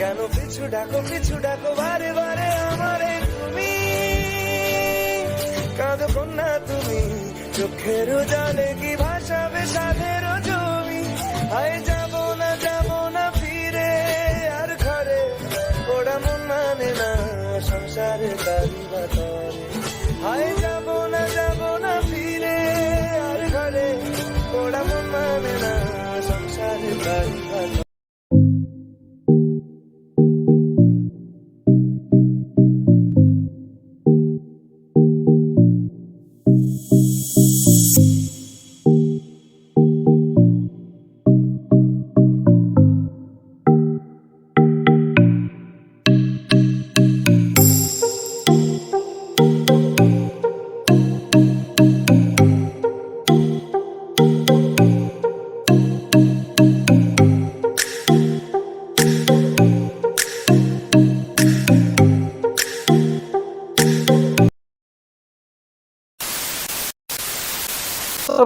কেন পিছু ডাকো পিছু ডাকো, বারে বারে আমারে তুমি। কাঁদো কন্যা তুমি, চোখের জলে কি ভাসাবে সাধের জমি? আয় যাব না যাব না ফিরে, আর ঘরে ওরা মন মানে না সংসারে দাবি বাতরে আয় যাব না যাব না ফিরে, আর ঘরে ওরা মন মানে না সংসারে দাবি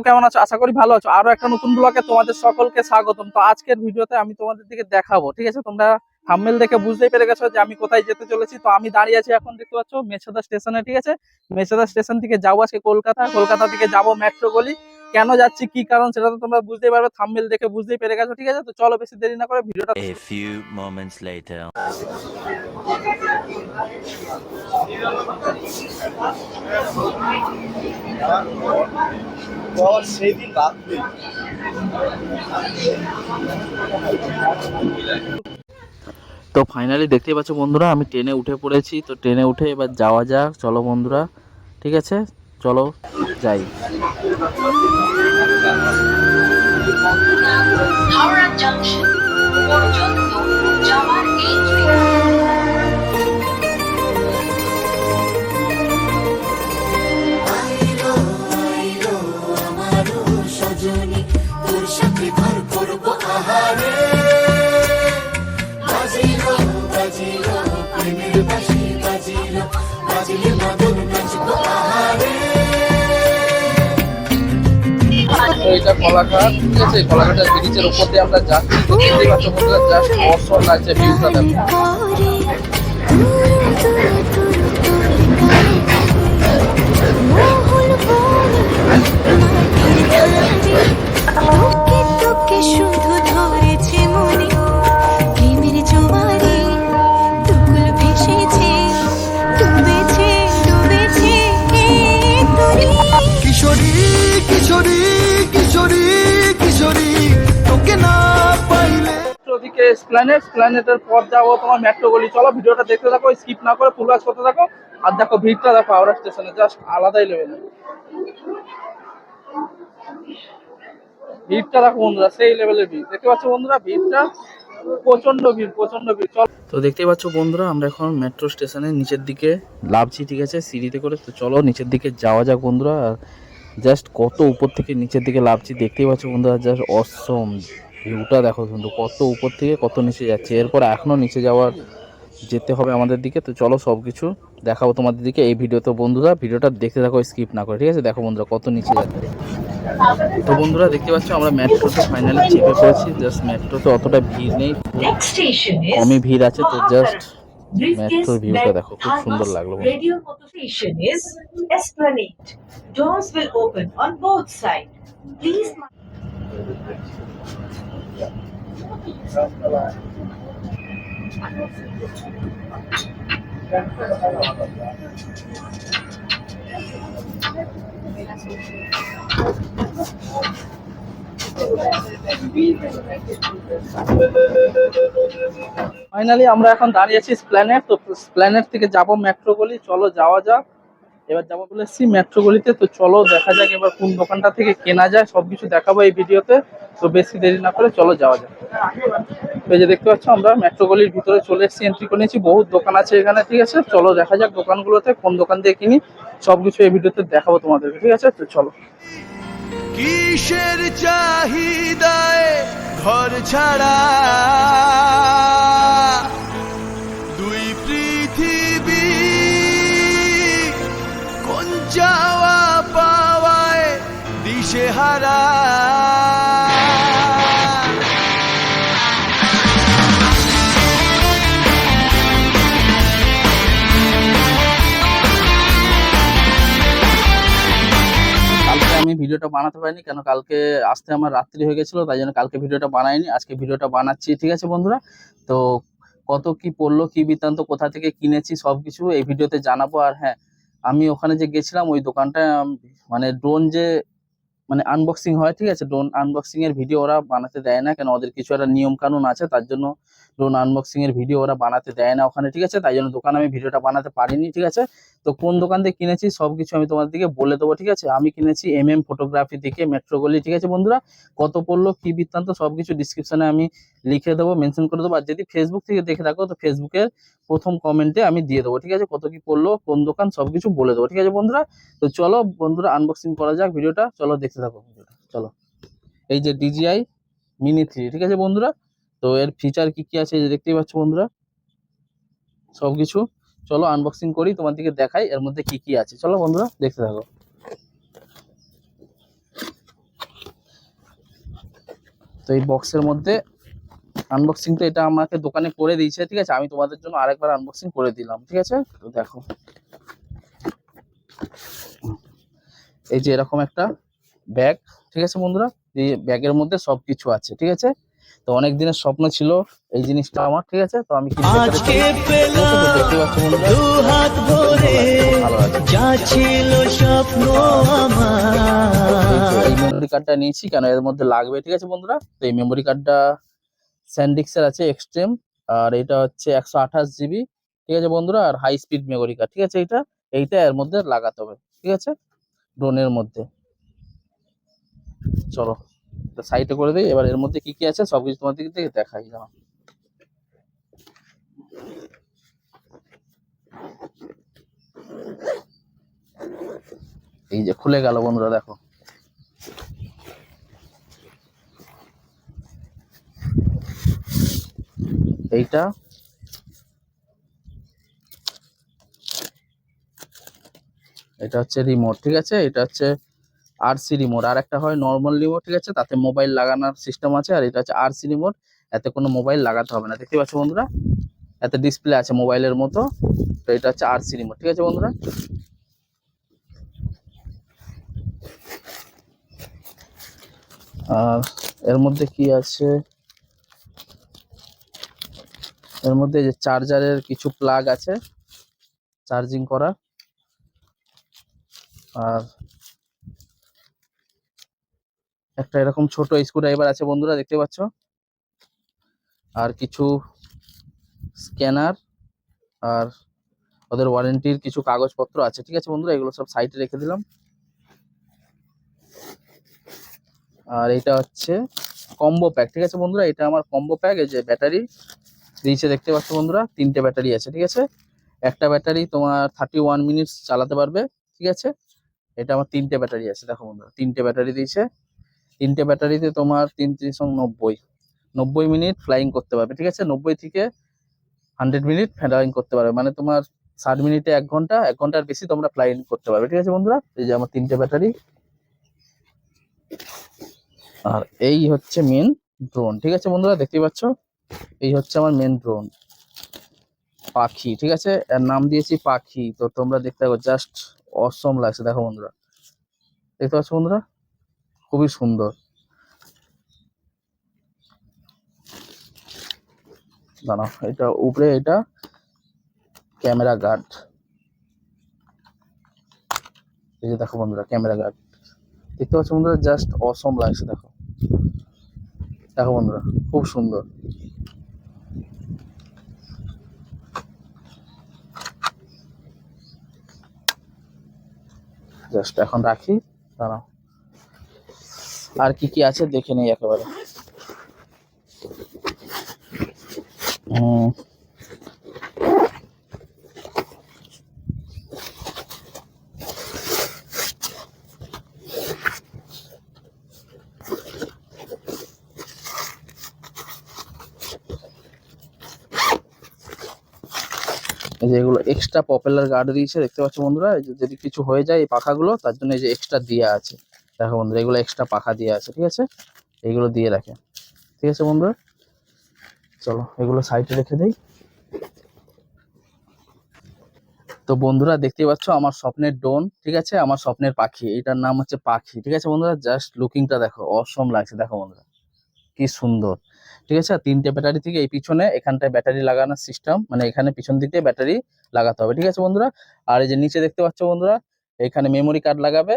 কেমন আছো? আশা করি ভালো আছো। আরও একটা নতুন ব্লগে তোমাদের সকলকে স্বাগতম। তো আজকের ভিডিওতে আমি তোমাদের দিকে দেখাবো, ঠিক আছে? তোমরা থাম্বনেল দেখে বুঝতেই পেরে গেছো যে আমি কোথায় যেতে চলেছি। তো আমি দাঁড়িয়ে আছি এখন, দেখতে পাচ্ছ, মেছেদা স্টেশনে, ঠিক আছে? মেছেদা স্টেশন থেকে যাব আজকে কলকাতা। কলকাতা থেকে যাব মেট্রো গলি। কেন যাচ্ছি কি কারণ সেটা তো তোমরা বুঝতেই পারবে থাম্বনেল দেখে বুঝতেই পেরে গেছো ঠিক আছে? তো চলো বেশি দেরি না করে ভিডিওটা A few moments later. তো ফাইনালি দেখতেই পাচ্ছ বন্ধুরা আমি ট্রেনে উঠে পড়েছি তো ট্রেনে উঠে এবার যাওয়া যাক চলো বন্ধুরা ঠিক আছে? চলো। যাই। হাওড়া পর্যন্ত যাওয়ার এই ট্রেন এটা কলাঘাট ঠিক আছে কলাঘাটের ব্রিজের উপর দিয়ে আমরা যাচ্ছি দেখতে পাচ্ছ বন্ধুরা জাস্ট অসম লাগছে ভিউটা দেখো শুধু ওদিকে স্প্ল্যানেট স্প্ল্যানেটের পর যাব, তোমার মেট্রো গলি। চলো ভিডিওটা দেখতে থাকো স্কিপ না করে ফুল ওয়াচ করতে থাকো। আর দেখো, ভিড়টা দেখো, হাওড়া স্টেশনে জাস্ট আলাদাই লেভেল ভিড়টা দেখো বন্ধুরা, সেই লেভেলের ভিড়। দেখতে পাচ্ছ বন্ধুরা, ভিড়টা প্রচণ্ড ভিড় প্রচণ্ড ভিড়। চল। তো দেখতেই পাচ্ছ বন্ধুরা, আমরা এখন মেট্রো স্টেশনের নিচের দিকে লাভছি, ঠিক আছে, সিঁড়িতে করে। তো চলো নিচের দিকে যাওয়া যাক বন্ধুরা। জাস্ট কত উপর থেকে নিচের দিকে লাভছি, দেখতেই পাচ্ছ বন্ধুরা জাস্ট অসম ভিউটা দেখো কিন্তু কত উপর থেকে কত নিচে যাচ্ছে। এরপর এখনও নিচে যাওয়ার যেতে হবে আমাদের দিকে। তো চলো সব কিছু দেখাবো তোমাদের দিকে। এই ভিডিওতে বন্ধুরা ভিডিওটা দেখতে থাকো স্কিপ না করে ঠিক আছে? দেখো বন্ধুরা কত নিচে যাচ্ছে। তো বন্ধুরা দেখতে পাচ্ছ আমরা মেট্রোতে ফাইনালি চেপে পড়েছি জাস্ট মেট্রোতে অতটা ভিড় নেই। কমই ভিড় আছে তো জাস্ট মেট্রোর ভিউটা দেখো খুব সুন্দর লাগল Motor Station is Esplanade. Doors will open on both sides. Please finally আমরা এখন দাঁড়িয়ে আছি স্প্ল্যানেট তো স্প্ল্যানেট থেকে যাব মেট্রো গলি চলো যাওয়া যাক। এবার যাব বলেছি মেট্রো গলিতে। তো চলো দেখা যাক এবার কোন দোকানটা থেকে কেনা যায়, সবকিছু দেখাবো এই ভিডিওতে। তো বেশি দেরি না করে চলো যাওয়া যাক। এই যে দেখতে পাচ্ছ আমরা মেট্রো গলির ভিতরে চলে এসেছি এন্ট্রি করে নিয়েছি। বহুত দোকান আছে এখানে, ঠিক আছে? চলো দেখা যাক দোকানগুলোতে কোন দোকান দিয়ে কিনি। সবকিছু এই ভিডিওতে দেখাবো তোমাদেরকে, ঠিক আছে? তো চলো। কিসের চাহিদায় ঘর ছাড়া? হারা আমি ভিডিওটা বানাতে পারিনি, কেন কালকে আসতে আমার রাত্রি হয়ে গেছিল, তাই জন্য কালকে ভিডিওটা বানাইনি, আজকে ভিডিওটা বানাচ্ছি, ঠিক আছে বন্ধুরা? তো কত কি পড়ল, কি বৃত্তান্ত, কোথা থেকে কিনেছি, সব কিছু এই ভিডিওতে জানাব, আর হ্যাঁ আমি ওখানে যে গেছিলাম, ওই দোকানটা মানে ড্রোন যে মানে আনবক্সিং হয়, ঠিক আছে? ড্রোন আনবক্সিং এর ভিডিও ওরা বানাতে দেয় না, কেন? ওদের কিছু একটা নিয়ম কানুন আছে, তার জন্য ড্রোন আনবক্সিং এর ভিডিও ওরা বানাতে দেয় না ওখানে, ঠিক আছে? তাই জন্য দোকানে আমি ভিডিওটা বানাতে পারিনি, ঠিক আছে? তো কোন দোকান থেকে কিনেছি সবকিছু আমি তোমাদেরকে বলে দেবো, ঠিক আছে? আমি কিনেছি এম এম ফটোগ্রাফি থেকে মেট্রো গলি ঠিক আছে বন্ধুরা? কত পড়ল, কি বৃত্তান্ত, সবকিছু ডিসক্রিপশনে আমি লিখে দেবো মেনশন করে দেবো। আর যদি ফেসবুক থেকে দেখে থাকো, তো ফেসবুকের প্রথম কমেন্টে আমি দিয়ে দেবো, ঠিক আছে? কত কি পড়ল, কোন দোকান, সবকিছু বলে দেবো, ঠিক আছে বন্ধুরা? তো চলো বন্ধুরা আনবক্সিং করা যাক ভিডিওটা। চলো দেখতে থাকো ভিডিওটা। চলো। এই যে ডিজিআই মিনি থ্রি ঠিক আছে বন্ধুরা? তো এর ফিচার কি কি আছে দেখতেই পাচ্ছ বন্ধুরা? সবকিছু। চলো আনবক্সিং করি, তোমাদেরকে দেখাই এর মধ্যে কি কি আছে। চলো বন্ধুরা, দেখতে থাকো। তো এই বক্সের মধ্যে আনবক্সিং তো এটা আমাকে দোকানে করে দিয়েছে, ঠিক আছে? আমি তোমাদের জন্য আরেকবার আনবক্সিং করে দিলাম, ঠিক আছে? তো দেখো। এই যে এরকম একটা ব্যাগ ঠিক আছে বন্ধুরা? এই ব্যাগের মধ্যে সবকিছু আছে, ঠিক আছে? তো অনেক দিনের স্বপ্ন ছিল এই জিনিসটা আমার ঠিক আছে? তো আমি এই মেমোরি কার্ডটা নিয়েছি কেন এর মধ্যে লাগবে ঠিক আছে বন্ধুরা? তো এই মেমোরি কার্ডটা স্যান্ডিক্সের আছে এক্সট্রিম আর এটা হচ্ছে একশো আঠাশ জিবি ঠিক আছে বন্ধুরা? আর হাই স্পিড মেমোরি কার্ড ঠিক আছে এইটা? এইটা এর মধ্যে লাগাতে হবে ঠিক আছে? ড্রোনের মধ্যে। চলো। সাইডে করে দিই, এবার এর মধ্যে কি কি আছে সবকিছু তোমাদের থেকে দেখাই জানো এই যে খুলে গেল বন্ধুরা, দেখো। এইটা এটা হচ্ছে রিমোট ঠিক আছে? এটা হচ্ছে আরসি রিমোট আর একটা হয় নর্মাল রিমোট ঠিক আছে? তাতে মোবাইল লাগানোর সিস্টেম আছে, আর এটা হচ্ছে আরসি রিমোট এতে কোনো মোবাইল লাগাতে হবে না। দেখতে পাচ্ছ বন্ধুরা? এতে ডিসপ্লে আছে মোবাইলের মতো, তো এটা হচ্ছে আরসি রিমোট ঠিক আছে বন্ধুরা? আর এর মধ্যে কি আছে? এর মধ্যে যে চার্জারের কিছু প্লাগ আছে চার্জিং করা, আর একটা এরকম ছোট স্ক্রুড্রাইভার আছে বন্ধুরা, দেখতে পাচ্ছ? আর কিছু স্ক্যানার আর ওদের ওয়ারেন্টির কিছু কাগজপত্র আছে, ঠিক আছে বন্ধুরা? এগুলো সব সাইডে রেখে দিলাম। আর এটা হচ্ছে কম্বো প্যাক, ঠিক আছে বন্ধুরা? এটা আমার কম্বো প্যাক, এই যে ব্যাটারি। দিয়েছে দেখতে পাচ্ছ বন্ধুরা, তিনটে ব্যাটারি আছে, ঠিক আছে? একটা ব্যাটারি তোমার থার্টি ওয়ান মিনিটস চালাতে পারবে, ঠিক আছে? এটা আমার তিনটে ব্যাটারি আছে, দেখো বন্ধুরা, তিনটে ব্যাটারি দিয়েছে। তিনটে ব্যাটারিতে তোমার তিন ত্রিশ নব্বই। নব্বই মিনিট ফ্লাইং করতে পারবে, ঠিক আছে? নব্বই থেকে হান্ড্রেড মিনিট ফ্লাইং করতে পারবে। মানে তোমার ষাট মিনিটে এক ঘণ্টা, এক ঘণ্টার বেশি তোমরা ফ্লাইং করতে পারবে, ঠিক আছে বন্ধুরা? এই যে আমার তিনটে ব্যাটারি। আর এই হচ্ছে মেন ড্রোন ঠিক আছে বন্ধুরা? দেখতে পাচ্ছ? এই হচ্ছে আমার মেন ড্রোন পাখি, ঠিক আছে? এর নাম দিয়েছি পাখি। তো তোমরা দেখতে পাবো জাস্ট অসম লাগছে। দেখো বন্ধুরা। দেখতে পাচ্ছ বন্ধুরা? খুবই সুন্দর। দাঁড়াও, এটা উপরে এটা ক্যামেরা গার্ড। এই যে দেখো বন্ধুরা, ক্যামেরা গার্ড। দেখতে পাচ্ছ বন্ধুরা, জাস্ট অসম লাগছে, দেখো। দেখো বন্ধুরা, খুব সুন্দর। জাস্ট এখন রাখি, দাঁড়াও। আর কি কি আছে দেখে নেই একেবারে। হুম এই যে এগুলো এক্সট্রা পপুলার গার্ড দিয়েছে, দেখতে পাচ্ছ বন্ধুরা যদি কিছু হয়ে যায় এই পাখাগুলো, তার জন্য এই যে এক্সট্রা দেওয়া আছে। দেখো বন্ধুরা, এগুলো এক্সট্রা পাখা দিয়ে আছে, ঠিক আছে? এগুলো দিয়ে রাখে। ঠিক আছে বন্ধুরা? চলো, এগুলো সাইডে রেখে দেই। তো বন্ধুরা দেখতে পাচ্ছ আমার স্বপ্নের ডোন ঠিক আছে? আমার স্বপ্নের পাখি, এটার নাম হচ্ছে পাখি, ঠিক আছে বন্ধুরা? জাস্ট লুকিংটা দেখো অসম লাগছে, দেখো বন্ধুরা। কি সুন্দর, ঠিক আছে? তিনটে ব্যাটারি থেকে এই পিছনে, এখানটায় ব্যাটারি লাগানোর সিস্টেম মানে এখানে পিছন দিক ব্যাটারি লাগাতে হবে, ঠিক আছে বন্ধুরা? আর এই যে নিচে দেখতে পাচ্ছ বন্ধুরা, এখানে মেমোরি কার্ড লাগাবে,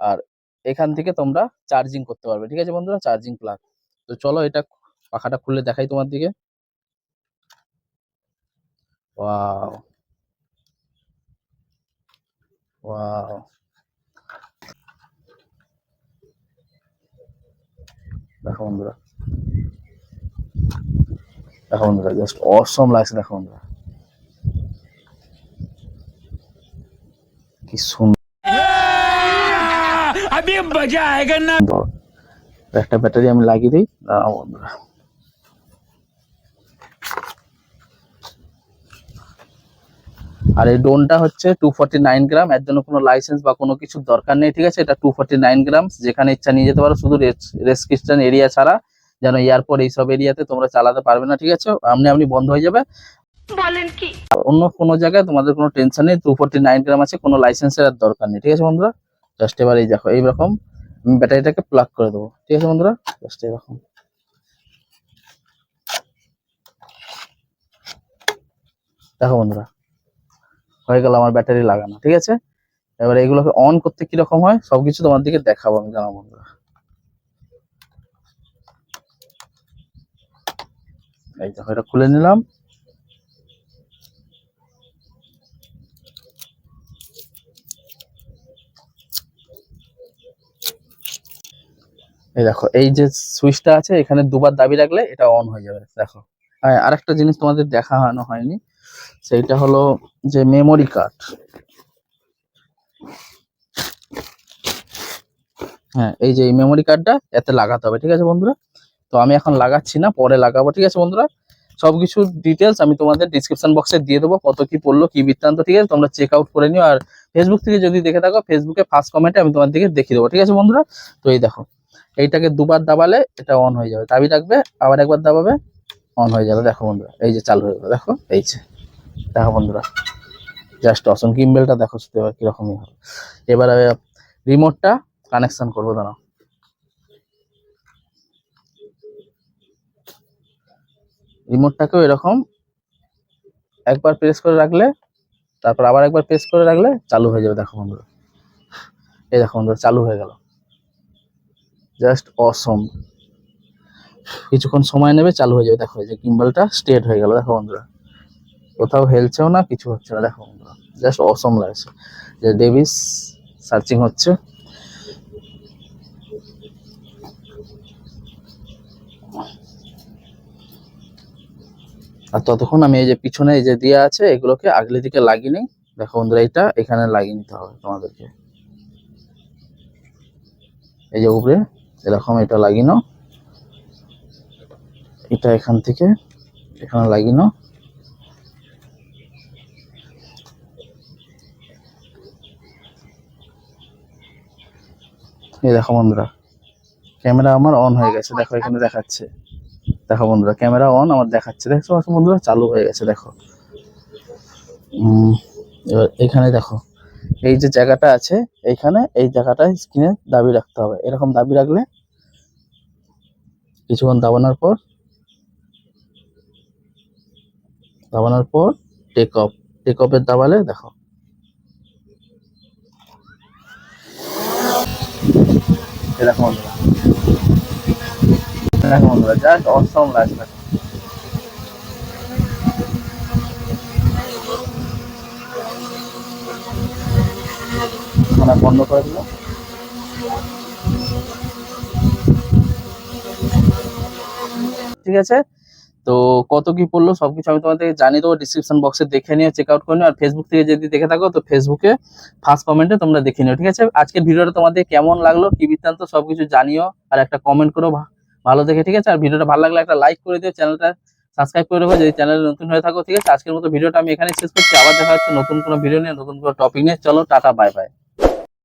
আর এখান থেকে তোমরা চার্জিং করতে পারবে। ঠিক আছে বন্ধুরা? চার্জিং প্লাগ তো চলো এটা পাখাটা খুলে দেখাই তোমার দিকে। ওয়াও। ওয়াও। দেখো বন্ধুরা। দেখো বন্ধুরা জাস্ট অসম লাগছে দেখো বন্ধুরা। কি সুন্দর সুন্দর। একটা ব্যাটারি আমি লাগিয়ে দিই বন্ধুরা আর এই ড্রোনটা হচ্ছে টু ফর্টি নাইন গ্রাম এর জন্য কোনো লাইসেন্স বা কোনো কিছুর দরকার নেই ঠিক আছে? এটা টু ফর্টি নাইন গ্রাম যেখানে ইচ্ছা নিয়ে যেতে পারো শুধু রেস্ট্রিকশন এরিয়া ছাড়া যেন এয়ারপোর্ট এইসব এরিয়াতে তোমরা চালাতে পারবে না ঠিক আছে? আপনি আপনি বন্ধ হয়ে যাবে। বলেন কি? আর অন্য কোনো জায়গায় তোমাদের কোনো টেনশন নেই টু ফোর্টি নাইন গ্রাম আছে কোনো লাইসেন্সের আর দরকার নেই ঠিক আছে বন্ধুরা? জাস্ট এবার এই দেখো, এইরকম ব্যাটারিটাকে প্লাগ করে দেবো। ঠিক আছে বন্ধুরা? জাস্ট এরকম। দেখো বন্ধুরা, হয়ে গেল আমার ব্যাটারি লাগানো, ঠিক আছে? এবার এগুলোকে অন করতে কি রকম হয়, সবকিছু তোমার দিকে দেখাবো আমি জানাব বন্ধুরা। এই দেখো, এটা খুলে নিলাম। এই দেখো, এই যে সুইচটা আছে, এখানে দুবার দাবি রাখলে এটা অন হয়ে যাবে, দেখো। হ্যাঁ আরেকটা জিনিস তোমাদের দেখানো হয়নি, সেইটা হলো যে মেমোরি কার্ড হ্যাঁ এই যে এই মেমোরি কার্ডটা এতে লাগাতে হবে, ঠিক আছে বন্ধুরা? তো আমি এখন লাগাচ্ছি না, পরে লাগাবো, ঠিক আছে বন্ধুরা? সবকিছু ডিটেলস আমি তোমাদের ডিসক্রিপশন বক্সে দিয়ে দেবো, কত কি পড়ল, কি বৃত্তান্ত, ঠিক আছে? তোমরা চেক আউট করে নিও, আর ফেসবুক থেকে যদি দেখে থাকো ফেসবুকে ফার্স্ট কমেন্টে আমি তোমার দিকে দেখিয়ে দেবো, ঠিক আছে বন্ধুরা? তো এই দেখো এইটাকে দুবার দাবালে এটা অন হয়ে যাবে। দাবি রাখবে, আবার একবার দাবাবে অন হয়ে যাবে। দেখো বন্ধুরা, এই যে চালু হয়ে গেলো, দেখো, এই যে। দেখো বন্ধুরা জাস্ট অসম কিম্বেলটা দেখো শুধু এবার কিরকমই হবে। এবারে রিমোটটা কানেকশন করব, দাঁড়াও। রিমোটটাকেও এরকম একবার প্রেস করে রাখলে, তারপর আবার একবার প্রেস করে রাখলে, চালু হয়ে যাবে। দেখো বন্ধুরা, এই দেখো বন্ধুরা, চালু হয়ে গেল। জাস্ট অসম কিছুক্ষণ সময় নেবে, চালু হয়ে যাবে। দেখো যে কিম্বলটা স্ট্রেট হয়ে গেল। দেখো বন্ধুরা, কোথাও হেলছেও না, কিছু হচ্ছে না। দেখো বন্ধুরা জাস্ট অসম লাগছে। যে ডেভিস সার্চিং হচ্ছে। আর ততক্ষণ আমি এই যে পিছনে এই যে দেওয়া আছে, এগুলোকে আগলে দিকে লাগিয়ে নিই। দেখো বন্ধুরা এটা এখানে লাগিয়ে নিতে হবে তোমাদেরকে। এই যে উপরে এরকম এটা লাগিয়ে নাও এটা এখান থেকে এখানে লাগিয়ে নাও এই দেখো বন্ধুরা, ক্যামেরা আমার অন হয়ে গেছে। দেখো, এখানে দেখাচ্ছে। দেখো বন্ধুরা, ক্যামেরা অন আমার দেখাচ্ছে। পাচ্ছ বন্ধুরা, চালু হয়ে গেছে। দেখো। এবার এখানে দেখো। এই যে জায়গাটা আছে, এইখানে এই জায়গাটায় স্ক্রিনে দাবি রাখতে হবে। এরকম দাবি রাখলে কিছুক্ষণ দাবানোর পর দাবানোর পর টেক অফ টেক অফের দাবালে দেখো। দেখো বন্ধুরা জাস্ট অসম লাগছে খানা বন্ধ করে দিল। ঠিক আছে? তো কত কি পড়ল সবকিছু আমি তোমাদেরকে জানিয়ে দেবো ডিসক্রিপশন বক্সে দেখে নিও চেক আউট করে নিও, আর ফেসবুক থেকে যদি দেখে থাকো তো ফেসবুকে ফার্স্ট কমেন্টে তোমরা দেখে নিও, ঠিক আছে? আজকের ভিডিওটা তোমাদের কেমন লাগল, কি বৃত্তান্ত সবকিছু জানিও, আর একটা কমেন্ট করো ভালো দেখে, ঠিক আছে? আর ভিডিওটা ভালো লাগলে একটা লাইক করে দিও চ্যানেলটা সাবস্ক্রাইব করে রাখো, যদি চ্যানেলে নতুন হয়ে থাকো, ঠিক আছে? আজকের মতো ভিডিওটা আমি এখানে শেষ করছি, আবার দেখা হচ্ছে নতুন কোনো ভিডিও নিয়ে, নতুন কোনো টপিক নিয়ে। চলো, টাটা বাই বাই